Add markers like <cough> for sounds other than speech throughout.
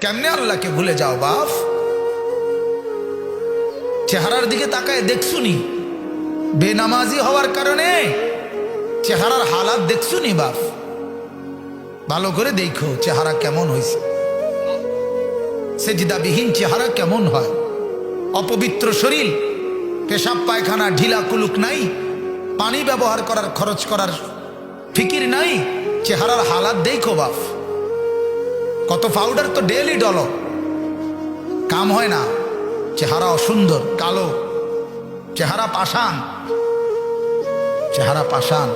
কেমনে আল্লাহকে ভুলে যাও, বাপ? চেহারার দিকে তাকায় দেখছুনি। বেনামাজি হওয়ার কারণে চেহারার হালাত দেখছুনি, বাপ। ভালো করে দেখো চেহারা কেমন হয়েছে সেজিদাবিহীন চেহারা কেমন হয়? অপবিত্র শরীর, পেশাব পায়খানা, ঢিলা কুলুক নাই, পানি ব্যবহার করার, খরচ করার ফিকির নাই, চেহারার হালাত দেখো, বাপ। কত পাউডার তো ডেলি ডলো। কাম হয় না। চেহারা অসুন্দর, কালো। চেহারা পাষাণ। চেহারা পাষাণ।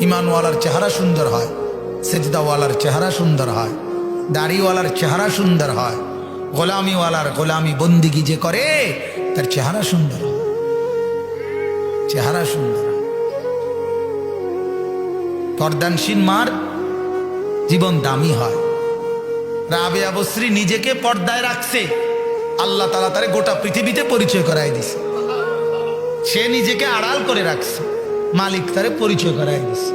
ইমানওয়ালার চেহারা সুন্দর হয়। সেজদাওয়ালার চেহারা সুন্দর হয়। দাড়িওয়ালার চেহারা সুন্দর হয়। গোলামিওয়ালার গোলামি বন্দিগি যে করে, তার চেহারা সুন্দর হয়। চেহারা সুন্দর। পর্দানসীন মার জীবন দামি হয়। রাবেয়া বশ্রী নিজেকে পর্দায় রাখছে। আল্লাহ তালা তারে গোটা পৃথিবীতে পরিচয় করাই দিছে। সে নিজেকে আড়াল করে রাখছে। মালিক তারে পরিচয় করাই দিছে।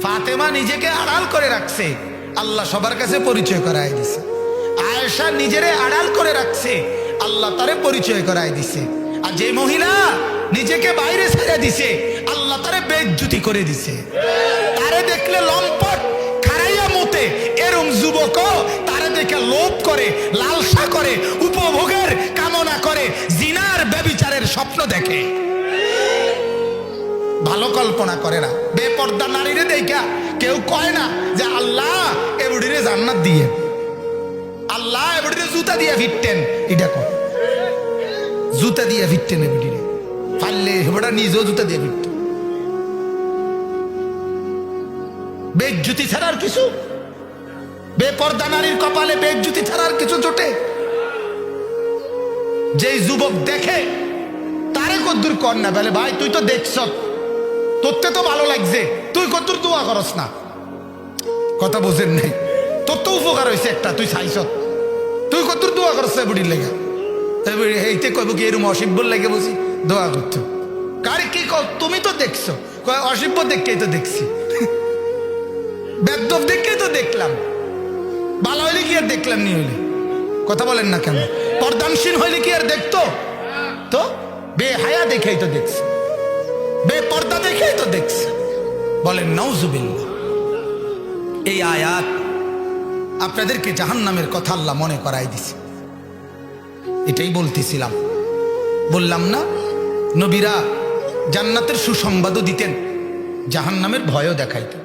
ফাতেমা নিজেকে আড়াল করে রাখছে। আল্লাহ সবার কাছে পরিচয় করাই দিছে। আয়েশা নিজেরে আড়াল করে রাখছে। আল্লাহ তারে পরিচয় করাই দিছে। আর যে মহিলা নিজেকে বাইরে ছেড়ে দিছে, আল্লাহ তারে বেজ্জুতি করে দিছে। তারে দেখলে লম্পট খারাইয়া মতে। এরম যুবক দেখে লোভ করে, লালসা করে, উপভোগের কামনা করে, জিনার ব্যবিচারের স্বপ্ন দেখে। ভালো কল্পনা করে না। বেপর্দা নারীরে দেখা কেউ কয় না যে আল্লাহ এবুড়িরে জান্নাত দিয়ে। আল্লাহ এবুড়িরে জুতা দিয়ে ফিরতেন। এটা কয়? জুতা দিয়ে ফিরতেন এবুড়িরে। পারলে হেবড়া নিজেও জুতা দিয়ে ফিরত। বেজ্জুতি ছাড়ার কিছু? বেপর্দা নারীর কপালে বেজ্জুতি ছাড়ার কিছু জোটে? যেই যুবক দেখে, তারে কদ্দুর কর না বলে? ভাই, তুই তো দেখছ। তোরতে তো ভালো লাগছে। তুই কদ্দুর দোয়া করস না? কথা বোঝেন নাই। তোর তো উপকার হয়েছে একটা, তুই চাইছ। তুই কদ্দুর দোয়া করস বুড়ির লেগে? এইতে কইব কি এরম অসিব্বর লেগে বুঝি দোয়া করতো। কারে কি কর তুমি তো দেখছ। অসিব্য দেখকেই তো দেখছি। <laughs> বেদ্যব দেখকেই তো দেখলাম। দেখলাম নি হইলে। কথা বলেন না কেন? পর্দানসীন হইলে কি আর দেখতো? তো? বেহায়া দেখেই তো দেখছে। বেপর্দা দেখেই তো দেখছে। বলেন নৌজুবিল্লা এই আয়াত আপনাদেরকে জাহান নামের কথা আল্লাহ মনে করাই দিছে। এটাই বলতেছিলাম। বললাম না, নবীরা জান্নাতের সুসংবাদও দিতেন জাহান নামের ভয়ও দেখাইতেন।